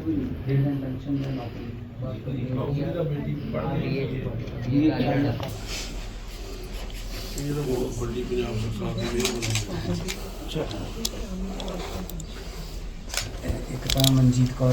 ਕੋਈ ਡੇਢ ਦਿਨ ਪੈਨਸ਼ਨ ਦਾ ਨੌਕਰੀ ਬਾਕੀ ਨੌਕਰੀ ਦਾ ਬੇਟੀ ਪੜ੍ਹਦੀ ਹੈ ਇਹ ਕਰਨਾ ਇਹ ਤਾਂ ਬਹੁਤ ਵੱਡੀ ਪੰਜਾਬ ਸਰਕਾਰ ਦੀ ਮਿਹਰਬਾਨੀ ਇੱਕ ਤਾਂ ਮਨਜੀਤ ਕੌਰ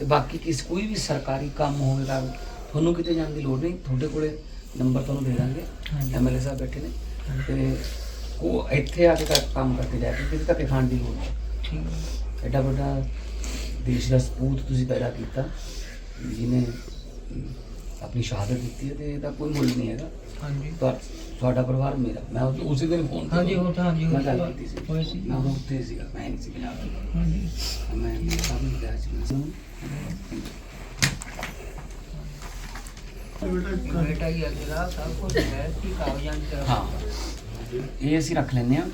ਤੇ ਬਾਕੀ ਕਿਸ ਕੋਈ ਵੀ ਸਰਕਾਰੀ ਕੰਮ ਹੋਵੇਗਾ ਤੁਹਾਨੂੰ ਕਿਤੇ ਜਾਣ ਦੀ ਲੋੜ ਨਹੀਂ। ਤੁਹਾਡੇ ਕੋਲੇ ਨੰਬਰ ਤੁਹਾਨੂੰ ਦੇ ਦਾਂਗੇ। ਐਮਐਲਏ ਸਾਹਿਬ ਬੈਠੇ ਨੇ। ਤੇ ਉਹ ਇੱਥੇ ਆ ਕੇ ਕੰਮ ਕਰਕੇ ਜਾ ਕੇ ਕਿਸੇ ਧੱਕੇ ਖਾਣ ਦੀ ਲੋੜ ਨਹੀਂ। ਠੀਕ। ਐਡਾ ਵੱਡਾ ਦੇਸ਼ ਦਾ ਸਪੂਤ ਤੁਸੀਂ ਪੈਦਾ ਕੀਤਾ ਜਿਹਨੇ ਆਪਣੀ ਸ਼ਹਾਦਤ ਦਿੱਤੀ ਹੈ ਤੇ ਇਹਦਾ ਕੋਈ ਮੁੱਲ ਨਹੀਂ ਹੈਗਾ। ਹਾਂਜੀ। ਤੁਹਾ- ਤੁਹਾਡਾ ਪਰਿਵਾਰ ਮੇਰਾ। ਮੈਂ ਉਸ- ਉਸੇ ਦਿਨ ਫੋਨ ਤੇ ਹਾਂਜੀ ਉਹ ਤਾਂ ਹਾਂਜੀ ਮੈਂ ਗੱਲ ਕੀਤੀ ਸੀ। ਹੋਈ ਸੀ। ਮੈਂ ਉਦੋਂ ਉੱਥੇ ਸੀਗਾ ਮੈਂ ਨਹੀਂ ਸੀ ਪੰਜਾਬ ਵਿੱਚ। ਹਾਂਜੀ। ਮੈਂ ਸਭ ਨੂੰ ਕਿਹਾ ਸੀ ਮੈਂ ਬੇਟਾ ਹੀ ਅਗਲਾ ਸਭ ਕੁਝ ਹੈ ਕਿ ਕਾਗਜ਼ਾਂ ਚ ਹਾਂ। ਇਹ ਅਸੀਂ ਰੱਖ ਲੈਂਦੇ ਆ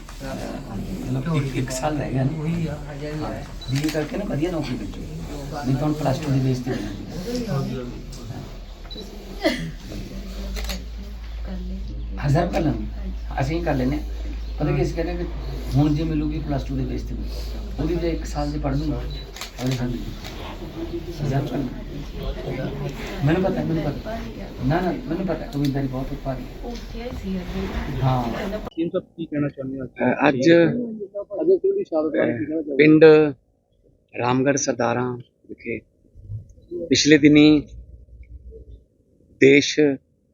ਮਤਲਬ ਇੱਕ- ਇੱਕ ਸਾਲ ਰਹਿ ਗਿਆ ਨਾ। ਉਹੀ ਆ ਹਜੇ ਵੀ ਹਾਂ। ਬੀਏ ਕਰਕੇ ਨਾ ਵਧੀਆ ਨੌਕਰੀ ਮਿਲ ਜੂਗੀ ਨਹੀਂ ਤਾਂ ਪਲੱਸ 2 ਦੀ ਬੇਸ ਤੇ ਮਿਲਦੀ ਰਿਜ਼ਰਵ ਕਰ ਲੈਂਦੇ ਅਸੀਂ ਕਰ ਲੈਨੇ ਪਤਾ ਕੀ ਅਸੀਂ ਕਹਿੰਦੇ ਕਿ ਹੁਣ ਜੇ ਮਿਲੂਗੀ ਪਲੱਸ 2 ਦੇ ਬੇਸ ਤੇ ਉਹਦੀ ਵਜ੍ਹਾ ਇੱਕ ਸਾਲ ਦੇ ਪੜ੍ਹ ਲੂੰਗਾ ਅਗਲੇ ਸਾਲ ਮਿਲੂ। ਮੈਨੂੰ ਪਤਾ ਮੈਨੂੰ ਪਤਾ। ਨਾ ਨਾ ਮੈਨੂੰ ਪਤਾ। ਹੈ, ਤੂੰ ਬਹੁਤ ਉਪਾਰੀ ਉੱਥੇ ਹੀ ਸੀ ਹਾਂ। ਕੀ ਸਭ ਕੀ ਕਹਿਣਾ ਚਾਹੁੰਦੇ ਹੋ ਅ, ਅੱਜ ਅਜੇ ਫਿਰ ਵੀ ਸ਼ਾਬਦਿਕ ਪਿੰਡ ਰਾਮਗੜ੍ਹ ਸਰਦਾਰਾਂ ਵਿਖੇ ਪਿਛਲੇ ਦਿਨੀ ਦੇਸ਼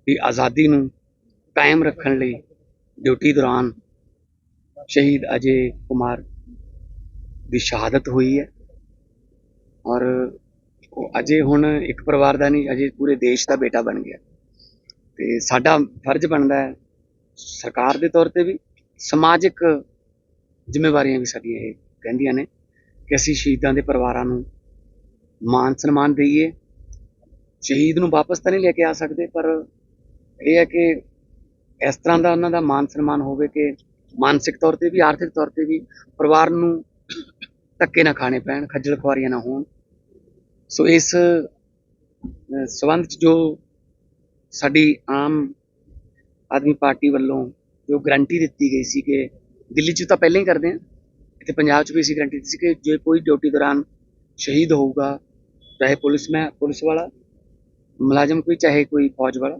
ਦੀ ਆਜ਼ਾਦੀ ਨੂੰ ਕਾਇਮ ਰੱਖਣ ਲਈ ਡਿਊਟੀ ਦੌਰਾਨ ਸ਼ਹੀਦ ਅਜੇ ਕੁਮਾਰ ਦੀ ਸ਼ਹਾਦਤ ਹੋਈ ਹੈ ਔਰ ਉਹ ਅਜੇ ਹੁਣ ਇੱਕ ਪਰਿਵਾਰ ਦਾ ਨਹੀਂ, ਅਜੇ ਪੂਰੇ ਦੇਸ਼ ਦਾ ਬੇਟਾ ਬਣ ਗਿਆ। ਤੇ ਸਾਡਾ ਫਰਜ਼ ਬਣਦਾ ਹੈ ਸਰਕਾਰ ਦੇ ਤੌਰ ਤੇ ਵੀ ਸਮਾਜਿਕ ਜ਼ਿੰਮੇਵਾਰੀਆਂ ਵੀ ਸਾਡੀਆਂ ਇਹ ਕਹਿੰਦੀਆਂ ਨੇ ਕਿ ਅਸੀਂ ਸ਼ਹੀਦਾਂ ਦੇ ਪਰਿਵਾਰਾਂ ਨੂੰ ਮਾਨ ਸਨਮਾਨ ਦਈਏ। ਸ਼ਹੀਦ ਨੂੰ ਵਾਪਸ ਤਾਂ ਨਹੀਂ ਲੈ ਕੇ ਆ ਸਕਦੇ, ਪਰ ਇਹ ਹੈ ਕਿ ਇਸ ਤਰ੍ਹਾਂ ਦਾ ਉਹਨਾਂ ਦਾ ਮਾਨ ਸਨਮਾਨ ਹੋਵੇ ਕਿ ਮਾਨਸਿਕ ਤੌਰ ਤੇ ਵੀ ਆਰਥਿਕ ਤੌਰ ਤੇ ਵੀ ਪਰਿਵਾਰ ਨੂੰ ਧੱਕੇ ਨਾ ਖਾਣੇ ਪੈਣ ਖੱਜਲ ਖੁਆਰੀਆਂ ਨਾ ਹੋਣ। ਸੋ ਇਸ ਅਹ, ਸੰਬੰਧ ਚ ਜੋ ਸਾਡੀ ਆਮ ਆਦਮੀ ਪਾਰਟੀ ਵੱਲੋਂ ਜੋ ਗਰੰਟੀ ਦਿੱਤੀ ਗਈ ਸੀ ਕਿ ਦਿੱਲੀ 'ਚ ਤਾਂ ਪਹਿਲਾਂ ਹੀ ਕਰਦੇ ਆ ਇੱਥੇ ਪੰਜਾਬ 'ਚ ਵੀ ਅਸੀਂ ਗਰੰਟੀ ਦਿੱਤੀ ਸੀ ਕਿ ਜੇ ਕੋਈ ਡਿਊਟੀ ਦੌਰਾਨ ਸ਼ਹੀਦ ਹੋਊਗਾ ਚਾਹੇ ਪੁਲਿਸ ਮੈਂ ਪੁਲਿਸ ਵਾਲਾ ਮੁਲਾਜ਼ਮ ਕੋਈ ਚਾਹੇ ਕੋਈ ਫੌਜ ਵਾਲਾ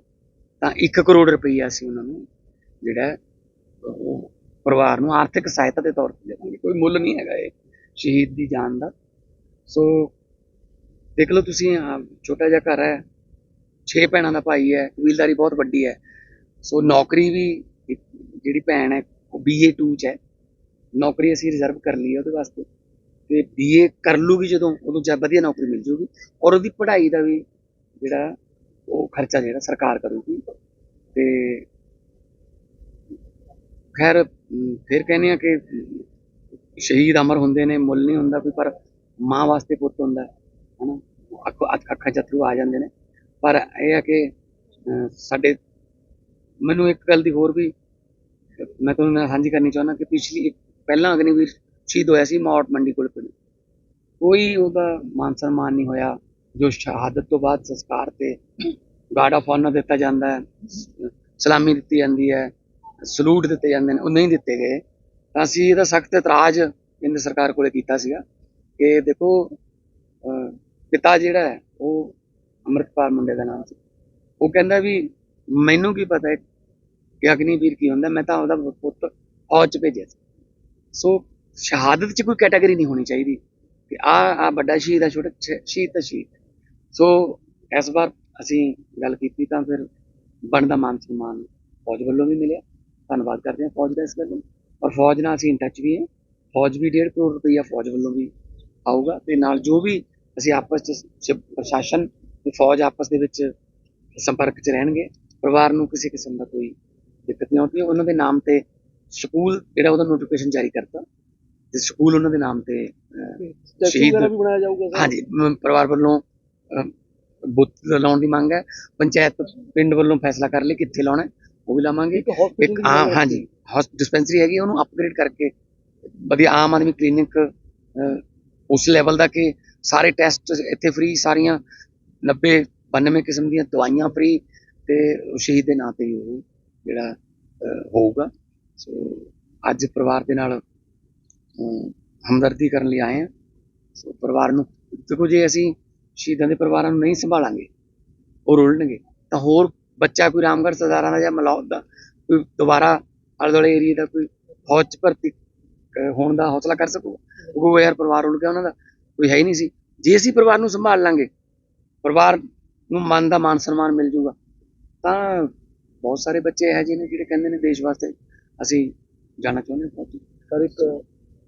ਤਾਂ 1 ਕਰੋੜ ਰੁਪਈਆ ਅਸੀਂ ਉਹਨਾਂ ਨੂੰ ਜਿਹੜਾ ਉਹ ਪਰਿਵਾਰ ਨੂੰ ਆਰਥਿਕ ਸਹਾਇਤਾ ਦੇ ਤੌਰ ਤੇ ਦੇਵਾਂਗੇ। ਕੋਈ ਮੁੱਲ ਨਹੀਂ ਹੈਗਾ ਇਹ ਸ਼ਹੀਦ ਦੀ ਜਾਨ ਦਾ। ਸੋ ਦੇਖ ਲਓ ਤੁਸੀਂ, ਆਹ ਛੋਟਾ ਜਿਹਾ ਘਰ ਹੈ, ਛੇ ਭੈਣਾਂ ਦਾ ਭਾਈ ਹੈ, ਕਬੀਲਦਾਰੀ ਬਹੁਤ ਵੱਡੀ ਹੈ। ਸੋ ਨੌਕਰੀ ਵੀ ਜਿਹੜੀ ਭੈਣ ਹੈ, ਉਹ ਬੀਏ 2 ਚ ਹੈ। ਨੌਕਰੀ ਅਸੀਂ ਰਿਜ਼ਰਵ ਕਰ ਲਈ ਹੈ ਉਹਦੇ ਵਾਸਤੇ। ਤੇ ਬੀਏ ਕਰ ਲੂਗੀ ਜਦੋਂ, ਉਦੋਂ ਜਦ ਵਧੀਆ ਨੌਕਰੀ ਮਿਲ ਜੂਗੀ। ਔਰ ਉਹਦੀ ਪੜ੍ਹਾਈ ਦਾ ਵੀ ਜਿਹੜਾ ਉਹ ਖਰਚਾ ਜਿਹੜਾ ਸਰਕਾਰ ਕਰੂਗੀ। ਤੇ ਖੈਰ ਫਿਰ ਕਹਿੰਦੇ ਆ ਕਿ ਸ਼ਹੀਦ ਅਮਰ ਹੁੰਦੇ ਨੇ, ਮੁੱਲ ਨਹੀਂ ਹੁੰਦਾ ਕੋਈ, ਪਰ ਮਾਂ ਵਾਸਤੇ ਪੁੱਤ ਹੁੰਦਾ ਹੈ ਹਨਾ? ਅੱਖਾਂ 'ਚ ਆ ਜਾਂਦੇ ਨੇ। ਪਰ ਇਹ ਹੈ ਕਿ ਸਾਡੇ, ਮੈਨੂੰ ਇੱਕ ਗੱਲ ਦੀ ਹੋਰ ਵੀ, ਮੈਂ ਤੁਹਾਨੂੰ ਨਾਲ ਸਾਂਝੀ ਕਰਨੀ ਚਾਹੁੰਦਾ ਕਿ ਪਿਛਲੀ ਪਹਿਲਾਂ ਅਗਨੀਵੀਰ ਸ਼ਹੀਦ ਹੋਇਆ ਸੀ ਮੌੜ ਮੰਡੀ ਕੋਲ ਪਿੰਡ। ਕੋਈ ਉਹਦਾ ਮਾਨ ਸਨਮਾਨ ਨਹੀਂ ਹੋਇਆ, ਜੋ ਸ਼ਹਾਦਤ ਤੋਂ ਬਾਅਦ ਸੰਸਕਾਰ ਤੇ ਗਾਰਡ ਆਫ ਆਨਰ ਦਿੱਤਾ ਜਾਂਦਾ ਹੈ, ਸਲਾਮੀ ਦਿੱਤੀ ਜਾਂਦੀ ਹੈ, ਸਲੂਟ ਦਿੱਤੇ ਜਾਂਦੇ ਨੇ, ਉਹ ਨਹੀਂ ਦਿੱਤੇ ਗਏ। ਤਾਂ ਅਸੀਂ ਇਹਦਾ ਸਖਤ ਇਤਰਾਜ਼ ਕੇਂਦਰ ਸਰਕਾਰ ਕੋਲੇ ਕੀਤਾ ਸੀਗਾ ਕਿ ਦੇਖੋ ਪਿਤਾ ਜਿਹੜਾ ਹੈ, ਉਹ ਅੰਮ੍ਰਿਤਪਾਲ ਮੁੰਡੇ ਦਾ ਨਾਮ ਸੀ। ਉਹ ਕਹਿੰਦਾ ਵੀ ਮੈਨੂੰ ਕੀ ਪਤਾ ਹੈ ਕਿ ਅਗਨੀਵੀਰ ਕੀ ਹੁੰਦਾ, ਮੈਂ ਤਾਂ ਉਹਦਾ ਪੁੱਤ ਫੌਜ ਚ ਭੇਜਿਆ ਸੀ। ਸੋ ਸ਼ਹਾਦਤ ਚ ਕੋਈ ਕੈਟਾਗਰੀ ਨਹੀਂ ਹੋਣੀ ਚਾਹੀਦੀ ਕਿ ਆ ਆ ਵੱਡਾ ਸ਼ਹੀਦ ਆ ਛੋਟਾ ਸ਼- ਸ਼ਹੀਦ ਤਾਂ ਸ਼ਹੀਦ। ਸੋ ਇਸ ਵਾਰ ਅਸੀਂ ਗੱਲ ਕੀਤੀ ਤਾਂ ਫਿਰ ਬਣਦਾ ਮਾਨ ਸਨਮਾਨ ਫੌਜ ਵੱਲੋਂ ਵੀ ਮਿਲਿਆ। ਧੰਨਵਾਦ ਕਰਦੇ ਹਾਂ ਫੌਜ ਦਾ ਇਸ ਵੱਲੋਂ ਔਰ ਫੌਜ ਨਾਲ ਅਸੀਂ ਇਨ ਟੱਚ ਵੀ ਹਾਂ। ਫੌਜ ਵੀ 1.5 ਕਰੋੜ ਰੁਪਈਆ ਫੌਜ ਵੱਲੋਂ ਵੀ ਆਊਗਾ ਤੇ ਨਾਲ ਜੋ ਵੀ ਅਸੀਂ ਆਪਸ ਚ ਸ- ਪ੍ਰਸ਼ਾਸਨ ਤੇ ਫੌਜ ਆਪਸ ਦੇ ਵਿੱਚ ਸੰਪਰਕ ਚ ਰਹਿਣਗੇ ਪਰਿਵਾਰ ਨੂੰ ਕਿਸੇ ਕਿਸਮ ਦਾ ਕੋਈ ਦਿੱਕਤ ਨਹੀਂ ਆਉਂਦੀ। ਉਹਨਾਂ ਦੇ ਨਾਮ ਤੇ ਸਕੂਲ ਜਿਹੜਾ ਉਹਦਾ ਨੋਟੀਫਿਕੇਸ਼ਨ ਜਾਰੀ ਕਰਤਾ। ਤੇ ਸਕੂਲ ਉਹਨਾਂ ਦੇ ਨਾਮ ਤੇ ਸ਼ਹੀਦ ਵਗੈਰਾ ਵੀ ਬਣਾਇਆ ਜਾਊਗਾ ਸਰ? ਹਾਂਜੀ ਪਰਿਵਾਰ ਵੱਲੋਂ ਬੁੱਤ ਲਾਉਣ ਦੀ ਮੰਗ ਹੈ। ਪੰਚਾਇਤ ਪਿੰਡ ਵੱਲੋਂ ਫੈਸਲਾ ਕਰ ਲਈ ਕਿੱਥੇ ਲਾਉਣਾ ਉਹ ਵੀ ਲਾਵਾਂਗੇ। ਇੱਕ ਆਮ ਹਾਂਜੀ ਡਿਸਪੈਂਸਰੀ ਹੈਗੀ ਉਹਨੂੰ ਅਪਗ੍ਰੇਡ ਕਰਕੇ ਵਧੀਆ ਆਮ ਆਦਮੀ ਕਲੀਨਿਕ ਉਸ ਲੈਵਲ ਦਾ ਕਿ ਸਾਰੇ ਟੈਸਟ ਇੱਥੇ ਫ੍ਰੀ ਸਾਰੀਆਂ 90 92 ਕਿਸਮ ਦੀਆਂ ਦਵਾਈਆਂ ਫ੍ਰੀ ਤੇ ਸ਼ਹੀਦ ਦੇ ਨਾਂ ਤੇ ਹੀ ਉਹ ਜਿਹੜਾ ਹੋਊਗਾ। ਸੋ ਅੱਜ ਪਰਿਵਾਰ ਦੇ ਨਾਲ ਹਮਦਰਦੀ ਕਰਨ ਲਈ ਆਏ ਹਾਂ। ਸੋ ਪਰਿਵਾਰ ਨੂੰ ਦੇਖੋ ਜੇ ਅਸੀਂ ਸ਼ਹੀਦਾਂ ਦੇ ਪਰਿਵਾਰਾਂ ਨੂੰ ਨਹੀਂ ਸੰਭਾਲਾਂਗੇ ਉਹ ਰੁਲਣਗੇ ਤਾਂ ਹੋਰ ਬੱਚਾ ਕੋਈ ਰਾਮਗੜ੍ਹ ਸਰਦਾਰਾਂ ਦਾ ਜਾਂ ਮਲੌਦ ਦਾ ਕੋਈ ਦੁਬਾਰਾ ਆਲੇ ਦੁਆਲੇ ਏਰੀਆ ਦਾ ਕੋਈ ਫੌਜ ਚ ਭਰਤੀ ਹੋਣ ਦਾ ਹੌਸਲਾ ਕਰ ਸਕੂਗਾ ਉਹ ਯਾਰ ਪਰਿਵਾਰ ਰੁਲ ਗਿਆ ਉਹਨਾਂ ਦਾ, ਕੋਈ ਹੈ ਹੀ ਨਹੀਂ ਸੀ ਜੇ ਅਸੀਂ ਪਰਿਵਾਰ ਨੂੰ ਸੰਭਾਲ ਲਾਂਗੇ, ਪਰਿਵਾਰ ਨੂੰ ਮਨ ਦਾ ਮਾਨ ਸਨਮਾਨ ਮਿਲ ਜੂਗਾ, ਤਾਂ ਬਹੁਤ ਸਾਰੇ ਬੱਚੇ ਇਹੋ ਜਿਹੇ ਨੇ ਜਿਹੜੇ ਕਹਿੰਦੇ ਨੇ ਦੇਸ਼ ਵਾਸਤੇ ਅਸੀਂ ਜਾਣਾ ਚਾਹੁੰਦੇ ਹਾਂ ਫੌਜ 'ਚ। ਸਰ, ਇੱਕ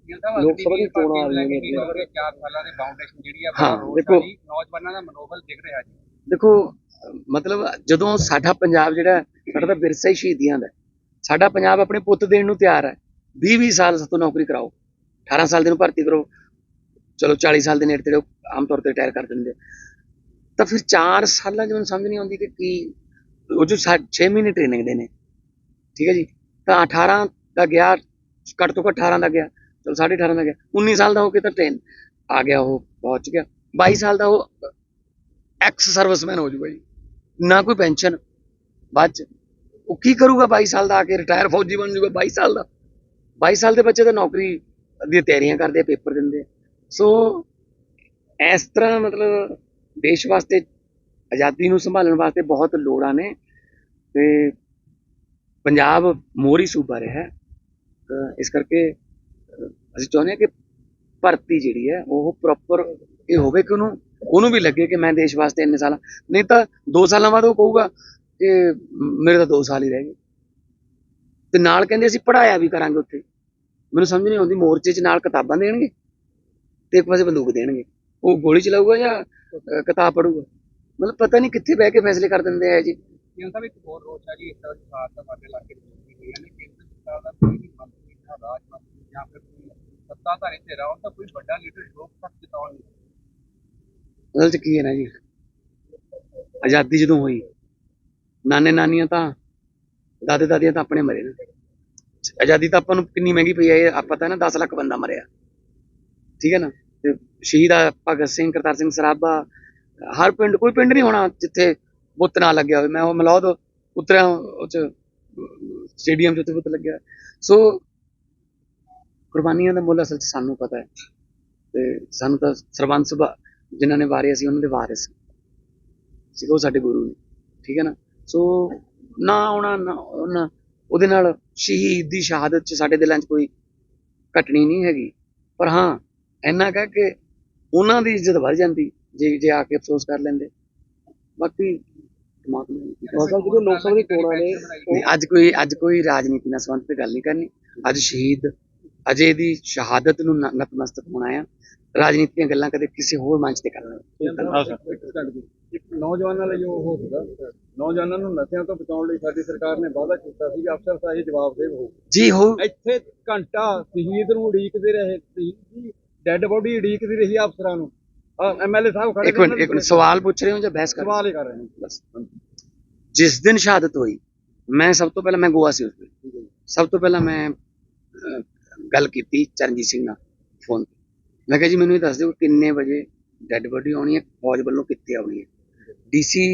ਲੋਕ ਸਭਾ ਦੀ ਚੋਣਾਂ ਆ ਰਹੀਆਂ ਨੇ ਅੱਗੇ। 4 ਸਾਲਾਂ ਦੇ ਫਾਊਂਡੇਸ਼ਨ ਜਿਹੜੀ ਆ ਹਾਂ, ਦੇਖੋ। ਨੌਜਵਾਨਾਂ ਦਾ ਮਨੋਬਲ ਦਿਖ ਰਿਹਾ ਜੀ ਦੇਖੋ ਮਤਲਬ ਜਦੋਂ ਸਾਡਾ ਪੰਜਾਬ ਜਿਹੜਾ ਸਾਡਾ ਤਾਂ ਵਿਰਸਾ ਹੀ ਸ਼ਹੀਦੀਆਂ ਦਾ। ਸਾਡਾ ਪੰਜਾਬ ਆਪਣੇ ਪੁੱਤ ਦੇਣ ਨੂੰ ਤਿਆਰ ਹੈ 20 20 ਸਾਲ ਸਾਤੋਂ ਨੌਕਰੀ ਕਰਾਓ 18 ਸਾਲ ਦੇ ਨੂੰ ਭਰਤੀ ਕਰੋ ਚਲੋ 40 ਸਾਲ ਦੇ ਨੇੜੇ ਤੇੜੇ ਆਮ ਤੌਰ ਤੇ ਰਿਟਾਇਰ ਕਰ ਦਿੰਦੇ। ਤਾਂ ਫਿਰ 4 ਸਾਲਾਂ ਮੈਨੂੰ ਸਮਝ ਨਹੀਂ ਆਉਂਦੀ ਕਿ ਕੀ ਉਹ ਜੋ 6 ਮਹੀਨੇ ਟ੍ਰੇਨਿੰਗ ਦੇ ਨੇ ਠੀਕ ਹੈ ਜੀ ਤਾਂ 18 ਦਾ ਗਿਆ ਘੱਟ ਤੋਂ ਘੱਟ 18 ਦਾ ਗਿਆ ਚਲੋ 18.5 ਦਾ ਗਿਆ। 19 ਸਾਲ ਦਾ ਹੋ ਕੇ ਤਾਂ ਟ੍ਰੇਨ ਆ ਗਿਆ ਉਹ, ਪਹੁੰਚ ਗਿਆ। 22 ਸਾਲ ਦਾ ਉਹ ਐਕਸ ਸਰਵਿਸਮੈਨ ਹੋ ਜੂਗਾ ਜੀ ਨਾ ਕੋਈ ਪੈਨਸ਼ਨ ਬਾਅਦ ਚ, ਉਹ ਕੀ ਕਰੂਗਾ 22 ਸਾਲ ਦਾ ਆ ਕੇ? ਰਿਟਾਇਰ ਫੌਜੀ ਬਣ ਜੂਗਾ 22 ਸਾਲ ਦਾ। 22 ਸਾਲ ਦੇ ਬੱਚੇ ਤਾਂ ਨੌਕਰੀ ਦੀਆਂ ਤਿਆਰੀਆਂ ਕਰਦੇ ਆ, ਪੇਪਰ ਦਿੰਦੇ ਸੋ, ਇਸ ਤਰ੍ਹਾਂ ਮਤਲਬ ਦੇਸ਼ ਵਾਸਤੇ, ਆਜ਼ਾਦੀ ਨੂੰ ਸੰਭਾਲਣ ਵਾਸਤੇ ਬਹੁਤ ਲੋੜਾਂ ਨੇ। ਤੇ ਪੰਜਾਬ ਮੋਹਰੀ ਸੂਬਾ ਰਿਹਾ ਇਸ ਕਰਕੇ ਅਸੀਂ ਚਾਹੁੰਦੇ ਹਾਂ ਕਿ ਭਰਤੀ ਜਿਹੜੀ ਹੈ ਉਹ ਪ੍ਰੋਪਰ ਇਹ ਹੋਵੇ ਕਿ ਉਹਨੂੰ ਉਹਨੂੰ ਵੀ ਲੱਗੇ ਕਿ ਮੈਂ ਦੇਸ਼ ਵਾਸਤੇ ਇੰਨੇ ਸਾਲ, ਨਹੀਂ ਤਾਂ 2 ਸਾਲਾਂ ਬਾਅਦ ਉਹ ਕਹੂਗਾ ਕਿ ਮੇਰੇ ਤਾਂ 2 ਸਾਲ ਹੀ ਰਹਿ ਗਏ। ਤੇ ਨਾਲ ਕਹਿੰਦੇ ਅਸੀਂ ਪੜਾਇਆ ਵੀ ਕਰਾਂਗੇ ਉੱਥੇ। ਮੈਨੂੰ ਸਮਝ ਨਹੀਂ ਆਉਂਦੀ, ਮੋਰਚੇ 'ਚ ਨਾਲ ਕਿਤਾਬਾਂ ਦੇਣਗੇ ਤੇ ਇੱਕ ਪਾਸੇ ਬੰਦੂਕ ਦੇਣਗੇ। ਉਹ ਗੋਲੀ ਚਲਾਊਗਾ ਜਾਂ ਕਿਤਾਬ ਪੜੂਗਾ ਮਤਲਬ ਪਤਾ ਨਹੀਂ ਕਿੱਥੇ ਬਹਿ ਕੇ ਫੈਸਲੇ ਕਰ ਦਿੰਦੇ ਆ ਜੀ ਇਹਨਾਂ ਦਾ ਇੱਕ ਹੋਰ ਰੋਲ ਹੈ ਜੀ, ਇਸ ਤਰ੍ਹਾਂ ਦੀ ਸਾਥ ਦਾ ਸਾਡੇ ਇਲਾਕੇ ਦੇ ਵਿੱਚ ਵੀ ਨੇ ਕੇਂਦਰ ਸਰਕਾਰ ਦਾ ਕੋਈ ਵੀ ਮੰਤਰੀ ਜਾਂ ਰਾਜ ਮੰਤਰੀ ਜਾਂ ਫਿਰ ਸੱਤਾਧਾਰੀ ਤੇ ਰਾਉਂ ਤਾਂ ਕੋਈ ਵੱਡਾ ਲੀਡਰ ਲੋਕ ਤੱਕ ਜਿਤਾਉਣ ਅਸਲ 'ਚ ਕੀ ਹੈ ਨਾ ਜੀ? ਆਜ਼ਾਦੀ ਜਦੋਂ ਹੋਈ, ਨਾਨੇ ਨਾਨੀਆਂ ਤਾਂ, ਦਾਦੇ ਦਾਦੀਆਂ ਤਾਂ ਆਪਣੇ ਮਰੇ ਨੇ। ਆਜ਼ਾਦੀ ਤਾਂ ਆਪਾਂ ਨੂੰ ਕਿੰਨੀ ਮਹਿੰਗੀ ਪਈ ਹੈ, ਇਹ ਪਤਾ ਨਾ 10 ਲੱਖ ਬੰਦਾ ਮਰਿਆ। ਠੀਕ ਹੈ ਨਾ? ਤੇ ਸ਼ਹੀਦ ਆ ਭਗਤ ਸਿੰਘ, ਕਰਤਾਰ ਸਿੰਘ ਸਰਾਭਾ, ਹਰ ਪਿੰਡ, ਕੋਈ ਪਿੰਡ ਨਹੀਂ ਹੋਣਾ ਜਿੱਥੇ ਬੁੱਤ ਨਾ ਲੱਗਿਆ ਹੋਵੇ। ਮੈਂ ਉਹ ਮਲੌਦ ਉਤਰਿਆ, ਉਹ ਚ ਸਟੇਡੀਅਮ 'ਚ ਬੁੱਤ ਲੱਗਿਆ। ਸੋ ਕੁਰਬਾਨੀਆਂ ਦਾ ਮੁੱਲ ਅਸਲ 'ਚ ਸਾਨੂੰ ਪਤਾ ਹੈ। ਤੇ ਸਾਨੂੰ ਤਾਂ ਸਰਬੰਸ ਜਿਨ੍ਹਾਂ ਨੇ ਵਾਰਿਆ ਸੀ ਉਹਨਾਂ ਦੇ ਵਾਰਿਸ ਸੀ। ਉਹ ਸਾਡੇ ਗੁਰੂ ਨੇ। ਠੀਕ ਹੈ ਨਾ? ਸੋ ਨਾ ਆਉਣਾ ਨਾ ਉਹਨਾਂ ਉਹਦੇ ਨਾਲ ਸ਼ਹੀਦ ਦੀ ਸ਼ਹਾਦਤ 'ਚ ਸਾਡੇ ਦਿਲਾਂ 'ਚ ਕੋਈ ਘਟਣੀ ਨਹੀਂ ਹੈਗੀ। ਪਰ ਹਾਂ ਇੰਨਾ ਕਹਿ ਕਿ ਉਹਨਾਂ ਦੀ ਇੱਜ਼ਤ ਵੱਧ ਜਾਂਦੀ ਜੇ ਜੇ ਆ ਕੇ ਅਫਸੋਸ ਕਰ ਲੈਂਦੇ। ਬਾਕੀ ਮਸਲ ਜਦੋਂ ਲੋਕ ਸਭਾ ਦੀ ਚੋਣਾਂ ਨੇ ਨਹੀਂ, ਅੱਜ ਕੋਈ ਅੱਜ ਕੋਈ ਰਾਜਨੀਤੀ ਨਾਲ ਸੰਬੰਧਿਤ ਗੱਲ ਨਹੀਂ ਕਰਨੀ। ਅੱਜ ਸ਼ਹੀਦ ਅਜੇ ਦੀ ਸ਼ਹਾਦਤ ਨੂੰ ਨਤਮਸਤਕ ਹੋਣਾ ਆ ਰਾਜਨੀਤੀ ਦੀਆਂ ਗੱਲਾਂ ਕਦੇ ਕਿਸੇ ਹੋਰ ਮੰਚ ਤੇ ਕਰਨਾ ਨੌਜਵਾਨਾਂ ਲਈ ਜੋ ਉਹ ਸੀਗਾ ਨੌਜਵਾਨਾਂ ਨੂੰ ਨਸ਼ਿਆਂ ਤੋਂ ਬਚਾਉਣ ਲਈ ਸਾਡੀ ਸਰਕਾਰ ਨੇ ਵਾਅਦਾ ਕੀਤਾ ਸੀ ਕਿ ਅਫਸਰ ਸਾਹਿਬ ਜਵਾਬ ਦੇਵ। ਹੋਊ ਜੀ ਹੋ। ਇੱਥੇ ਘੰਟਾ ਸ਼ਹੀਦ ਨੂੰ ਉਡੀਕਦੇ ਰਹੇ ਸੀ। ਡੈੱਡ ਬੋਡੀ ਉਡੀਕਦੀ ਰਹੀ ਅਫਸਰਾਂ ਨੂੰ। ਐਮਐਲਏ ਸਾਹਿਬ ਖੜੇ ਇੱਕ ਮਿੰਟ ਇੱਕ ਮਿੰਟ। ਸਵਾਲ ਪੁੱਛ ਰਹੇ ਹੋ ਜਾਂ ਬਹਿਸ ਕਰ ਰਹੇ ਹੋ? ਸਵਾਲ ਹੀ ਕਰ ਰਹੇ ਨੇ। ਬਸ ਜਿਸ ਦਿਨ ਸ਼ਹਾਦਤ ਹੋਈ ਮੈਂ ਸਭ ਤੋਂ ਪਹਿਲਾਂ ਮੈਂ ਗੋਆ ਸੀ ਉਸ ਦਿਨ ਸਭ ਤੋਂ ਪਹਿਲਾਂ ਮੈਂ ਗੱਲ ਕੀਤੀ ਚਰਨਜੀਤ ਸਿੰਘ ਨਾਲ ਫੋਨ ਤੇ। ਮੈਂ ਕਿਹਾ ਜੀ ਮੈਨੂੰ ਇਹ ਦੱਸ ਦਿਓ ਕਿੰਨੇ ਵਜੇ ਡੈੱਡ ਬੋਡੀ ਆਉਣੀ ਹੈ, ਫੌਜ ਵੱਲੋਂ ਕਿੱਥੇ ਆਉਣੀ ਹੈ? ਡੀਸੀ